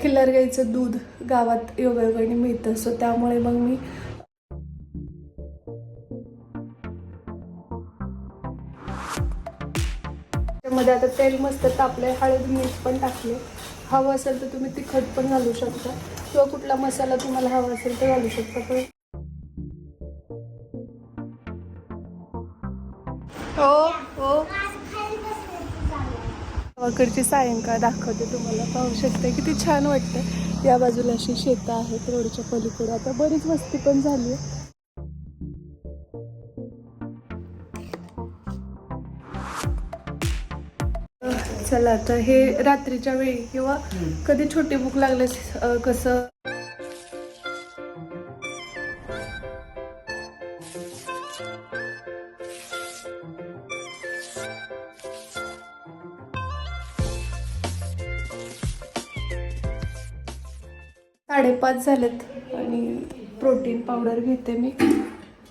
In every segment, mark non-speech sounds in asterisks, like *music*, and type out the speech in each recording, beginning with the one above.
खिल्लार गाईचं दूध गावात योगायोगाने मिळतं. सो त्यामुळे मग मी त्यामध्ये आता तेल मस्त तापले हळद मीठ पण टाकले हवं असेल तर तुम्ही तिखट पण घालू शकता. किंवा कुठला मसाला तुम्हाला हवा असेल तर घालू शकता. पण गावाकडची सायंकाळ दाखवते तुम्हाला. पाहू शकते किती छान वाटतं या बाजूला अशी शेतं आहेत रोडच्या पलीकडे. आता बरीच वस्ती पण झाली आहे. चला आता हे रात्रीच्या वेळी किंवा कधी छोटी भूक लागल्यास कसं साडेपाच झालेत आणि प्रोटीन पावडर घेते मी.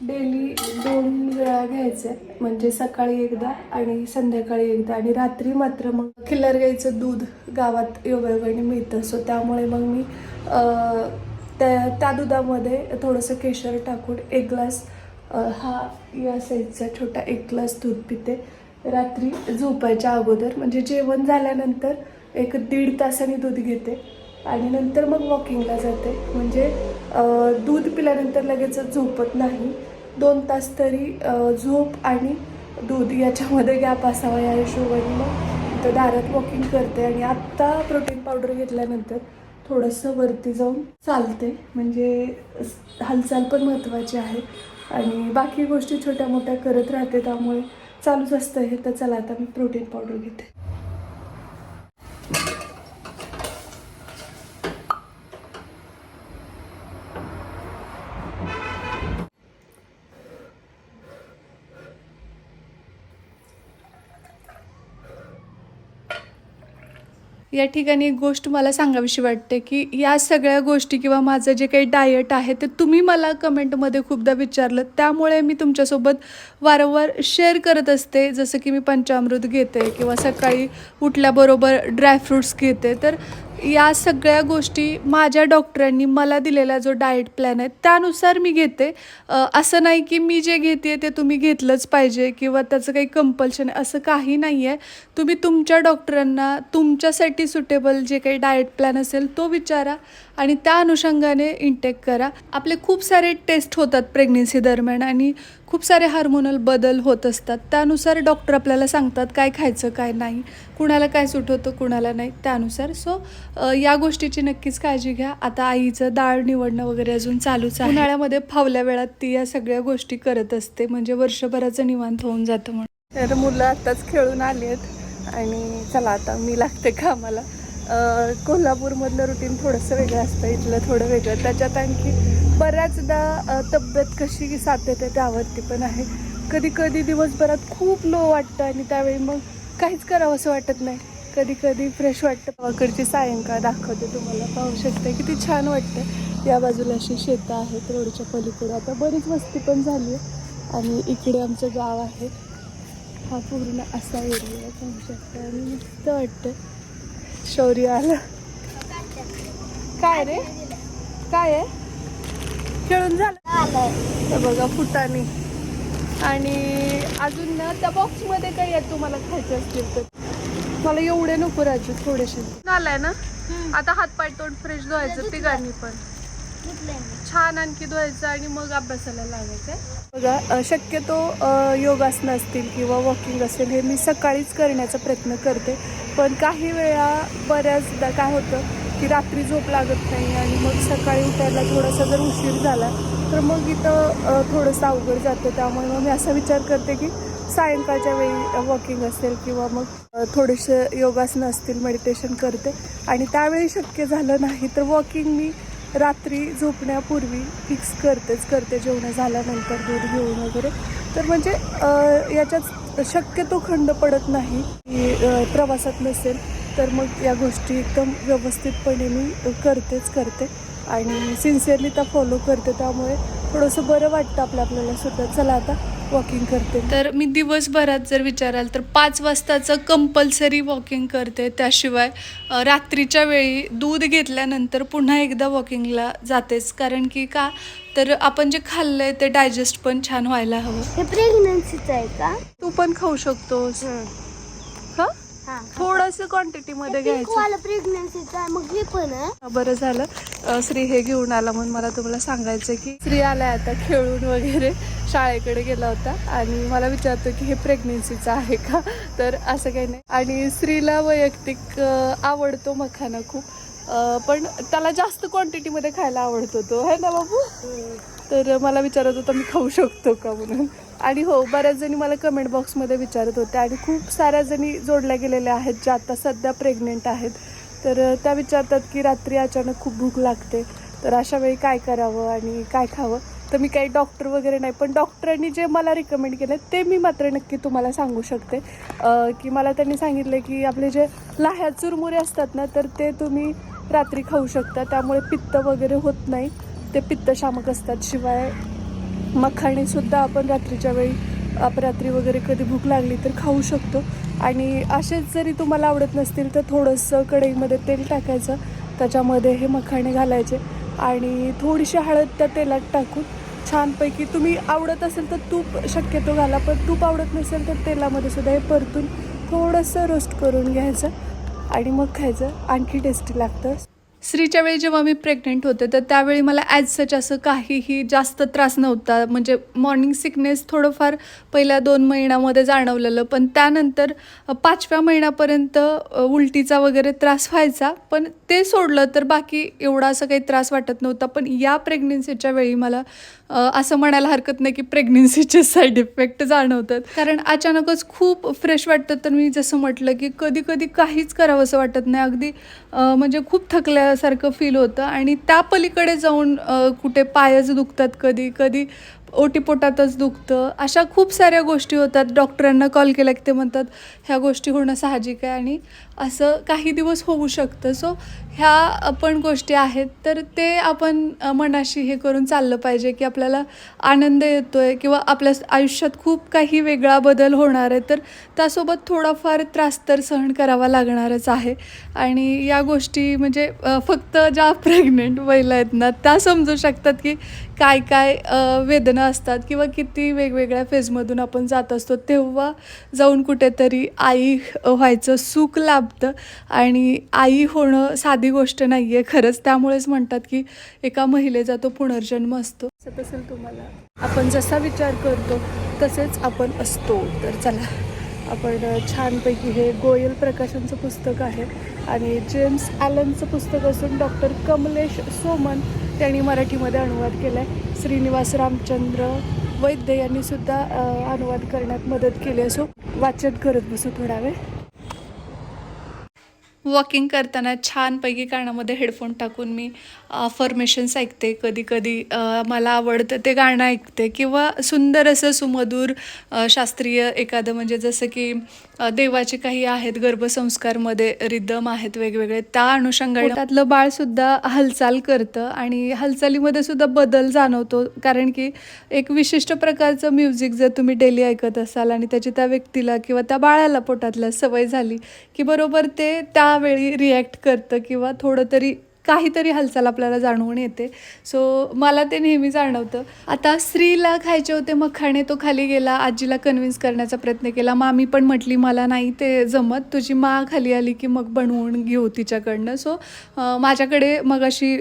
डेली दोन वेळा घ्यायचं म्हणजे सकाळी एकदा आणि संध्याकाळी एकदा. आणि रात्री मात्र मग खिल्लर गाईचं दूध गावात योगायोगाने मिळतं. सो त्यामुळे मग मी त्या त्या दुधामध्ये थोडंसं केशर टाकून एक ग्लास हा या साईजचा छोटा एक ग्लास दूध पिते. रात्री झोपायच्या अगोदर म्हणजे जेवण झाल्यानंतर एक दीड तासाने दूध घेते. आणि नंतर मग वॉकिंगला जाते. म्हणजे दूध पिल्यानंतर लगेच झोपत नाही. दोन तास तरी झोप आणि दूध याच्यामध्ये गॅप असावा या हिशोबाने मग तर दारात वॉकिंग करते. आणि आत्ता प्रोटीन पावडर घेतल्यानंतर थोडंसं वरती जाऊन चालते. म्हणजे हालचाल पण महत्त्वाची आहे. आणि बाकी गोष्टी छोट्या मोठ्या करत राहते. त्यामुळे चालूच असतं हे. तर चला आता मी प्रोटीन पावडर घेते. या ठिकाणी एक गोष्ट मला सांगावीशी वाटते की या सगळ्या गोष्टी किंवा माझं जे काही डायट आहे ते तुम्ही मला कमेंटमध्ये खूपदा विचारलं. त्यामुळे मी तुमच्यासोबत वारंवार शेअर करत असते. जसं की मी पंचामृत घेते किंवा सकाळी उठल्याबरोबर ड्रायफ्रूट्स घेते. तर या सगळ्या गोष्टी माझ्या डॉक्टरांनी मला दिलेला जो डाएट प्लॅन आहे त्यानुसार मी घेते. असं नाही की मी जे घेते ते तुम्ही घेतलंच पाहिजे किंवा त्याचं काही कंपल्शन आहे असं काही नाही आहे तुम्ही तुमच्या डॉक्टरांना तुमच्यासाठी सुटेबल जे काही डाएट प्लॅन असेल तो विचारा. आणि त्या अनुषंगाने इंटेक करा. आपले खूप सारे टेस्ट होतात प्रेग्नेन्सी दरम्यान आणि खूप सारे हार्मोनल बदल होत असतात. त्यानुसार डॉक्टर आपल्याला सांगतात काय खायचं काय नाही कुणाला काय सूट होतं कुणाला नाही त्यानुसार. सो या गोष्टीची नक्कीच काळजी घ्या. आता आईचं डाळ निवडणं वगैरे अजून चालूच आहे. उन्हाळ्यामध्ये फावल्या वेळात ती या सगळ्या गोष्टी करत असते. म्हणजे वर्षभराचं निवांत होऊन जातं म्हणून. तर मुलं आत्ताच खेळून आली आहेत. आणि चला आता मी लागते कामाला. मला कोल्हापूरमधलं रुटीन थोडंसं वेगळं असतं इथलं थोडं वेगळं. त्याच्यात आणखी बऱ्याचदा तब्येत कशी साथ येते त्यावरती पण आहे. कधी कधी दिवसभरात खूप लो वाटतं आणि त्यावेळी मग काहीच करावं असं वाटत नाही. कधी कधी फ्रेश वाटतं. गावाकडची सायंकाळ दाखवते तुम्हाला. पाहू शकते किती छान वाटतं. या बाजूला अशी शेतं आहेत रोडच्या पलीकडे. आता बरीच वस्ती पण झाली आहे आणि इकडे आमचं गाव आहे. हा पूर्ण असा एरिया पाहू शकता. आणि मस्त वाटतं. शौर्य आलं. काय रे? काय आहे? खेळून झालं. बघा फुटाने आणि अजून ना त्या बॉक्समध्ये काही आहे तुम्हाला खायचे असतील तर. मला एवढे नको राजू थोडेसे. आलाय ना? आता हातपाय तोंड फ्रेश धुवायचं तिघांनी पण. छान आणखी धुवायचं आणि मग अभ्यासाला लागायचं बघा शक्यतो योगासनं असतील किंवा वॉकिंग असेल हे मी सकाळीच करण्याचा प्रयत्न करते. पण काही वेळा बऱ्याचदा काय होतं की रात्री झोप लागत नाही आणि मग सकाळी उठायला थोडासा जर उशीर झाला तर मग इथं थोडंसं अवघड जातं. त्यामुळे मग मी असा विचार करते की सायंकाळच्या वेळी वॉकिंग असेल किंवा मग थोडेसे योगासनं असतील मेडिटेशन करते. आणि त्यावेळी शक्य झालं नाही तर वॉकिंग मी रात्री झोपण्यापूर्वी फिक्स करतेच करते. जेवणं झाल्यानंतर दूध घेऊन वगैरे. तर म्हणजे याच्यात शक्यतो खंड पडत नाही की प्रवासात नसेल तर मग या गोष्टी एकदम व्यवस्थितपणे मी करतेच करते. आणि सिन्सिअरली त्या फॉलो करते. त्यामुळे थोडंसं बरं वाटतं आपलं आपल्याला सुद्धा. चला आता वॉकिंग करते. तर मी दिवसभरात जर विचाराल तर पाच वाजताचं कंपल्सरी वॉकिंग करते. त्याशिवाय रात्रीच्या वेळी दूध घेतल्यानंतर पुन्हा एकदा वॉकिंगला जातेच. कारण की का? तर आपण जे खाल्लंय ते डायजेस्ट पण छान व्हायला हवं. हे प्रेग्नन्सीचं आहे का? तू पण खाऊ शकतोस. थोडस क्वांटिटी मध्ये घ्यायचं. प्रेग्नन्सीचं आहे. मग हे पण आहे. बरं झालं. अ, श्री हे घेऊन आला म्हणून मला तुम्हाला सांगायचं की श्री आलाय आता खेळून वगैरे. शाळेकडे गेला होता आणि मला विचारतो की हे प्रेग्नेन्सीचं आहे का? तर असं काही नाही. आणि स्त्रीला वैयक्तिक अ, आवडतो मखाना खूप. अ, पण त्याला जास्त क्वांटिटीमध्ये खायला आवडतो तो. है ना बाबू? तर मला विचारत होता मी खाऊ शकतो का? म्हणून. आणि हो बऱ्याच जणी मला कमेंट बॉक्समध्ये विचारत होत्या आणि खूप साऱ्या जणी जोडल्या गेलेल्या आहेत ज्या आता सध्या प्रेग्नेंट आहेत. तर त्या विचारतात की रात्री अचानक खूप भूक लागते. तर अशा वेळी काय करावं आणि काय खावं? तर मी काही डॉक्टर वगैरे नाही पण डॉक्टरांनी जे मला रिकमेंड केलं ते मी मात्र नक्की तुम्हाला सांगू शकते. की मला त्यांनी सांगितलं की आपले जे लाह्या चुरमुरे असतात ना तर ते तुम्ही रात्री खाऊ शकता. त्यामुळे पित्त वगैरे होत नाही. ते पित्तशामक असतात. शिवाय मखाणेसुद्धा आपण रात्रीच्या वेळी अपरात्री वगैरे कधी भूक लागली तर खाऊ शकतो. आणि असेच जरी तुम्हाला आवडत नसतील तर थोडंसं कढईमध्ये तेल टाकायचं. त्याच्यामध्ये हे मखाणे घालायचे आणि थोडीशी हळद त्या तेलात टाकून छानपैकी तुम्ही आवडत असेल तर तूप शक्यतो घाला पण तूप आवडत नसेल तर तेलामध्ये सुद्धा हे परतून थोडंसं रोस्ट करून घ्यायचं आणि मग खायचं. आणखी टेस्टी लागतं. स्त्रीच्या वेळी जेव्हा मी प्रेग्नेंट होते तर त्यावेळी मला ॲज सच असं काहीही जास्त त्रास नव्हता. म्हणजे मॉर्निंग सिकनेस थोडंफार पहिल्या दोन महिन्यामध्ये जाणवलेलं पण त्यानंतर पाचव्या महिन्यापर्यंत उलटीचा वगैरे त्रास व्हायचा. पण ते सोडलं तर बाकी एवढा असं काही त्रास वाटत नव्हता. पण या प्रेग्नेन्सीच्या वेळी मला असं म्हणायला हरकत नाही की प्रेग्नेन्सीचे साईड इफेक्ट जाणवतात. कारण अचानकच खूप फ्रेश वाटतं तर मी जसं म्हटलं की कधी कधी काहीच करावं असं वाटत नाही. अगदी म्हणजे खूप थकल्यासारखं फील होतं. आणि त्या पलीकडे जाऊन कुठे पायच दुखतात कधी कधी ओटीपोटातच दुखतं. अशा खूप साऱ्या गोष्टी होतात. डॉक्टरांना कॉल केला की ते म्हणतात ह्या गोष्टी होणं साहजिक आहे. आणि असं काही दिवस होऊ शकतं. सो ह्या पण गोष्टी आहेत तर ते आपण मनाशी हे करून चाललं पाहिजे की आपल्याला आनंद येतो आहे किंवा आपल्या आयुष्यात खूप काही वेगळा बदल होणार आहे तर त्यासोबत थोडाफार त्रास तर सहन करावा लागणारच आहे. आणि या गोष्टी म्हणजे फक्त ज्या प्रेग्नेंट महिला आहेत ना त्या समजू शकतात की काय काय वेदना असतात किंवा किती वेगवेगळ्या फेजमधून आपण जात असतो तेव्हा जाऊन कुठेतरी आई व्हायचं सुख लाभतं आणि आई होणं साधी गोष्ट नाही आहे खरंच त्यामुळेच म्हणतात की एका महिलेचा तो पुनर्जन्म असतो. असं असेल तुम्हाला आपण जसा विचार करतो तसेच आपण असतो. तर चला आपण छानपैकी हे गोयल प्रकाशनचं पुस्तक आहे आणि जेम्स ॲलनचं पुस्तक असून डॉक्टर कमलेश सोमन त्यांनी मराठीमध्ये अनुवाद केला आहे श्रीनिवास रामचंद्र वैद्य यांनी सुद्धा अनुवाद करण्यात मदत केली असो. वाचन करत बसू थोडा वेळ. वॉकिंग करताना छानपैकी कानामध्ये हेडफोन टाकून मी फॉर्मेशन्स ऐकते. कधी कधी मला आवडतं ते गाणं ऐकते. किंवा सुंदर असं सुमधूर शास्त्रीय एखादं म्हणजे जसं की देवाचे काही आहेत गर्भसंस्कारमध्ये रिदम आहेत वेगवेगळे त्या अनुषंगाने त्यातलं बाळसुद्धा हालचाल करतं आणि हालचालीमध्ये सुद्धा बदल जाणवतो. कारण की एक विशिष्ट प्रकारचं म्युझिक जर तुम्ही डेली ऐकत असाल आणि त्याची त्या व्यक्तीला किंवा त्या बाळाला पोटातल्या सवय झाली की बरोबर ते त्या त्यावेळी रिॲक्ट करतं किंवा थोडं तरी काहीतरी हालचाल आपल्याला जाणवून येते. सो मला ते नेहमी जाणवतं. आता स्त्रीला खायचे होते मखाणे तो खाली गेला आजीला कन्व्हिन्स करण्याचा प्रयत्न केला. मामी पण म्हटली मला नाही ते जमत. तुझी मा खाली आली की मग बनवून घेऊ तिच्याकडनं. सो माझ्याकडे मग अशी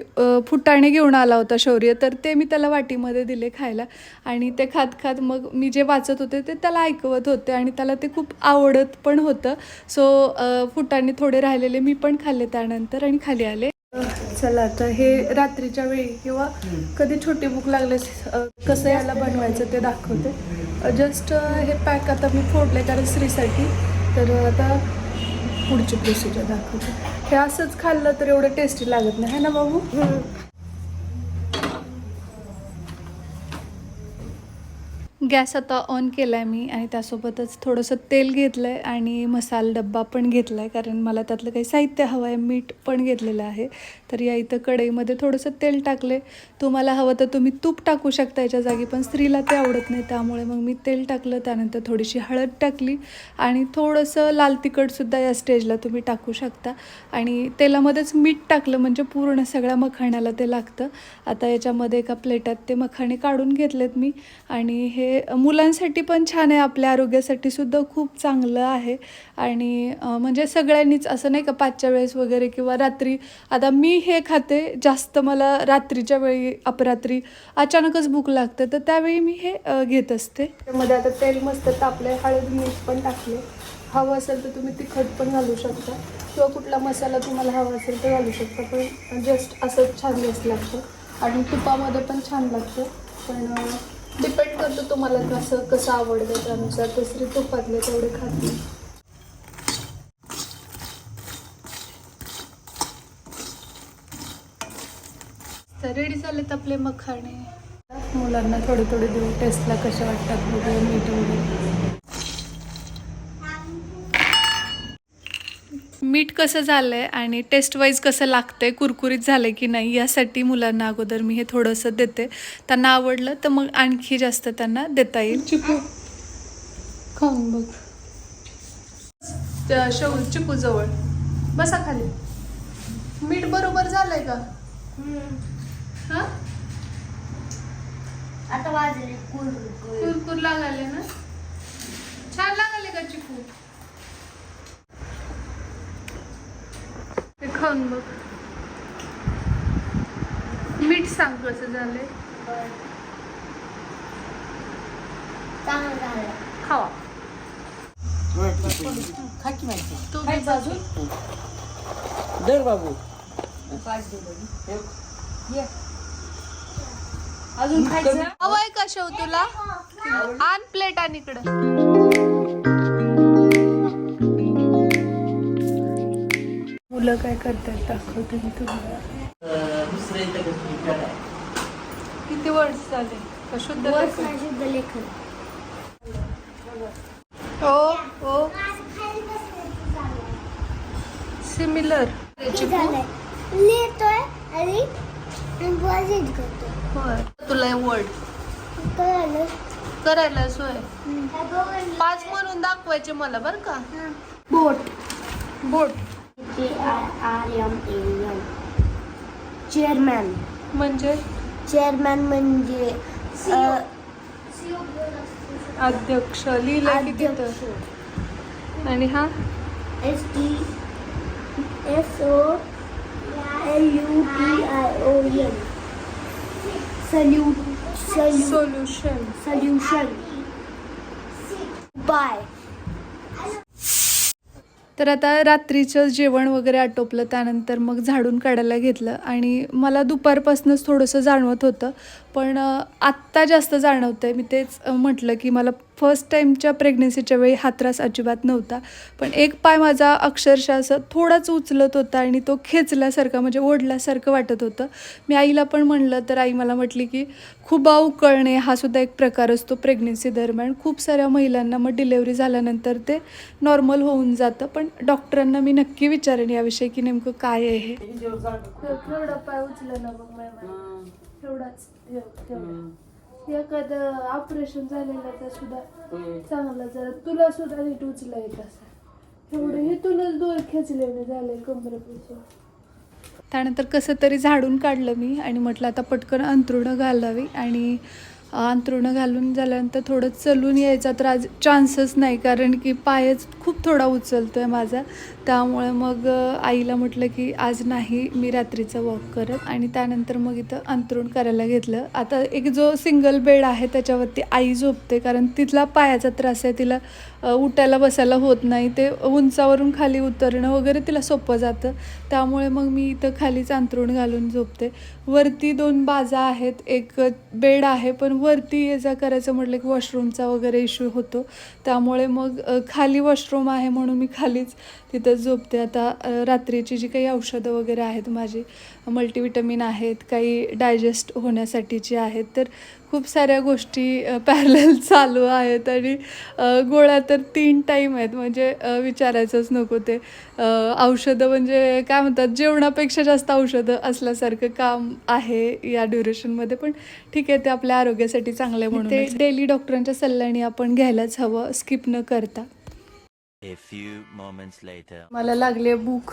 फुटाणे घेऊन आला होता शौर्य तर ते मी त्याला वाटीमध्ये दिले खायला. आणि ते खात खात मग मी जे वाचत होते ते त्याला ऐकवत होते आणि त्याला ते खूप आवडत पण होतं. सो फुटाणे थोडे राहिलेले मी पण खाल्ले त्यानंतर आणि खाली आले. चला आता हे रात्रीच्या वेळी किंवा कधी छोटी भूक लागल्यास कसं याला बनवायचं ते दाखवते. जस्ट हे पॅक आता मी फोडले कारण स्त्रीसाठी. तर आता पुढची प्रोसिजर दाखवते. हे असंच खाल्लं तर एवढं टेस्टी लागत नाही ना बाबू? गॅस आता ऑन केला आहे मी आणि त्यासोबतच थोडंसं तेल घेतलं आहे आणि मसाला डब्बा पण घेतला आहे कारण मला त्यातलं काही साहित्य हवं आहे मीठ पण घेतलेलं आहे. तर या इथं कढईमध्ये थोडंसं तेल टाकले तुम्हाला हवं तर तुम्ही तूप टाकू शकता याच्या जागी पण स्त्रीला ते आवडत नाही त्यामुळे मग मी तेल टाकलं त्यानंतर थोडीशी हळद टाकली आणि थोडंसं लाल तिखटसुद्धा या स्टेजला तुम्ही टाकू शकता. आणि तेलामध्येच मीठ टाकलं म्हणजे पूर्ण सगळ्या मखाण्याला ते लागतं. आता याच्यामध्ये एका प्लेटात ते मखाणे काढून घेतलेत मी. आणि हे मुलांसाठी पण छान आहे आपल्या आरोग्यासाठी सुद्धा खूप चांगलं आहे. आणि म्हणजे सगळ्यांनीच असं नाही का पाचच्या वेळेस वगैरे किंवा रात्री आता मी मी हे खाते जास्त मला रात्रीच्या वेळी अपरात्री अचानकच भूक लागते तर त्यावेळी मी हे घेत असते. त्यामध्ये आता तेल मस्त तापले हळद मीठ पण टाकले हवं असेल तर तुम्ही तिखट पण घालू शकता. किंवा कुठला मसाला तुम्हाला हवा असेल तर घालू शकता पण जस्ट असंच छान लस लागतं आणि तुपामध्ये पण छान लागतं. पण डिपेंड करतो तुम्हाला कसं कसं आवडतं त्यानुसार. दुसरी तुपातले तेवढे खाते. तर रेडी झालेत आपले मखाणे मुलांना थोडे थोडे देऊ. टेस्टला कसे वाटतात बघूया मीठ वगैरे मीठ कसं झालंय आणि टेस्ट वाईज कसं लागतंय कुरकुरीत झालंय की नाही यासाठी मुलांना अगोदर मी हे थोडंसं देते. त्यांना आवडलं तर मग आणखी जास्त त्यांना देता येईल. चिकू. खाऊन बघ. त्या शेव चिकू जवळ बसा खाली. मीठ बरोबर झालंय का? हा आता वाजले कुल कुरकुर लागाले ना? छान लागाले का चिकू? ते खाऊन बघ. मीठ सांग कसं झालंय. चांगलं झालं. खावा. खाकी माहिती? तू बी बाजू दर बाबू. अजून खायचं? हवाय का शेव तुला? आण प्लेट आणि इकडं. मुलं काय करतात दाखवते मी तुम्हाला? किती वर्ष झाले? का शुद्ध वर्ष लेखन? शुद्ध लेखन हो हो सिमिलर झालंय. लिहितोय आणि वजीत करतो तुला वर्ड करायला. सोय. पाच म्हणून दाखवायचे मला बर का? बोट. बोट. J R R M A N chairman म्हणजे? चेअरमॅन म्हणजे अ, अध्यक्ष. लिहिलं किती अध्यक्ष. आणि हा? S T S O L U T I O N salute salute solution solution bye तर आता रात्रीचं जेवण वगैरे आटोपलं त्यानंतर मग झाडून काढायला घेतलं आणि मला दुपारपासूनच थोडंसं जाणवत होतं. पण आत्ता जास्त जाणवतं आहे मी तेच म्हटलं की मला फर्स्ट टाईमच्या प्रेग्नेन्सीच्या वेळी हा त्रास अजिबात नव्हता. पण एक पाय माझा अक्षरशः असं थोडाच उचलत होता आणि तो खेचल्यासारखा म्हणजे ओढल्यासारखं वाटत होतं. मी आईला पण म्हणलं तर आई मला म्हटली की खुबा उकळणे हा सुद्धा एक प्रकार असतो प्रेग्नेन्सी दरम्यान. खूप साऱ्या महिलांना मग डिलेवरी झाल्यानंतर ते नॉर्मल होऊन जातं. पण डॉक्टरांना मी नक्की विचारेन याविषयी की नेमकं काय आहे हे. पाय उचलं ना बघ एवढाच एखादं ऑपरेशन झालेलं तर सुद्धा चांगलं जरा तुला सुद्धा नीट उचला येत असं. एवढं हे तुलाच दोन खेचलेले झाले कमरेपासून त्यानंतर कसं तरी झाडून काढलं मी आणि म्हटलं आता पटकन अंथरुणं घालावी आणि अ, अंथरुणं घालून झाल्यानंतर थोडं चलून यायचा तर आज चान्सच नाही कारण की पायच खूप थोडा उचलतो आहे माझा. त्यामुळे मग आईला म्हटलं की आज नाही मी रात्रीचं वॉक करत. आणि त्यानंतर मग इथं अंथरुण करायला घेतलं. आता एक जो सिंगल बेड आहे त्याच्यावरती आई झोपते कारण तिथला पायाचा त्रास आहे. तिला उठायला बसायला होत नाही. ते उंचावरून खाली उतरणं वगैरे तिला सोपं जातं. त्यामुळे मग मी इथं खालीच अंथरूण घालून झोपते. वरती दोन बाजा आहेत. एक बेड आहे पण वरती ये जा करायचं म्हटलं की वॉशरूमचा वगैरे इश्यू होतो. त्यामुळे मग खाली वॉशरूम आहे म्हणून मी खालीच तिथं लवकरच झोपते. आता रात्रीची जी काही औषधं वगैरे आहेत माझी मल्टीविटॅमिन आहेत काही डायजेस्ट होण्यासाठीची आहेत तर खूप साऱ्या गोष्टी पॅरल *laughs* चालू आहेत आणि गोळ्या तर तीन टाईम आहेत. म्हणजे विचारायचंच नको ते. औषधं म्हणजे काय म्हणतात जेवणापेक्षा जास्त औषधं असल्यासारखं काम आहे या ड्युरेशनमध्ये पण ठीक आहे ते आपल्या आरोग्यासाठी चांगलं आहे म्हणून ते डेली डॉक्टरांच्या सल्ल्याने आपण घ्यायलाच हवं स्किप न करता. A few moments later. मला लागले भूक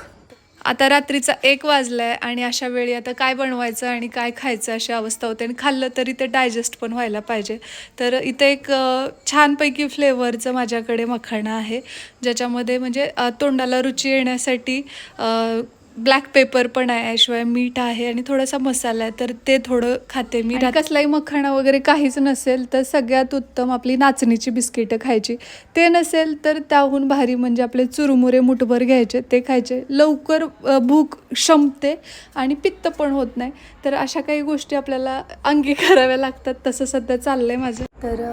आता रात्रीचा एक वाजलाय आणि अशा वेळी आता काय बनवायचं आणि काय खायचं अशी अवस्था होते आणि खाल्लं तरी ते डायजेस्ट पण व्हायला पाहिजे तर इथे एक अ, छानपैकी फ्लेवरचं माझ्याकडे मखाणं आहे ज्याच्यामध्ये म्हणजे अ, तोंडाला रुची येण्यासाठी ब्लॅक पेपर पण आहे शिवाय मीठ आहे आणि थोडासा मसाला आहे तर ते थोडं खाते मी. आणि कसलाही मखाणा वगैरे काहीच नसेल तर सगळ्यात उत्तम आपली नाचणीची बिस्किटं खायची. ते नसेल तर त्याहून भारी म्हणजे आपले चुरमुरे मुठभर घ्यायचे ते खायचे. लवकर भूक शमते आणि पित्त पण होत नाही. तर अशा काही गोष्टी आपल्याला अंगी कराव्या लागतात तसं सध्या चाललंय माझं. तर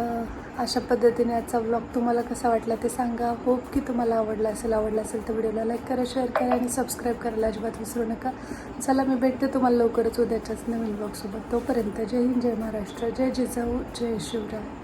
अशा पद्धतीने आजचा व्लॉग तुम्हाला कसा वाटला ते सांगा. होप की तुम्हाला आवडला असेल आवडला असेल तर व्हिडिओला लाईक करा शेअर करा आणि सबस्क्राईब करायला अजिबात विसरू नका. चला मी भेटते तुम्हाला लवकरच उद्याच्याच नवीन ब्लॉगसोबत तोपर्यंत जय हिंद जय महाराष्ट्र जय जिजाऊ जय शिवराय.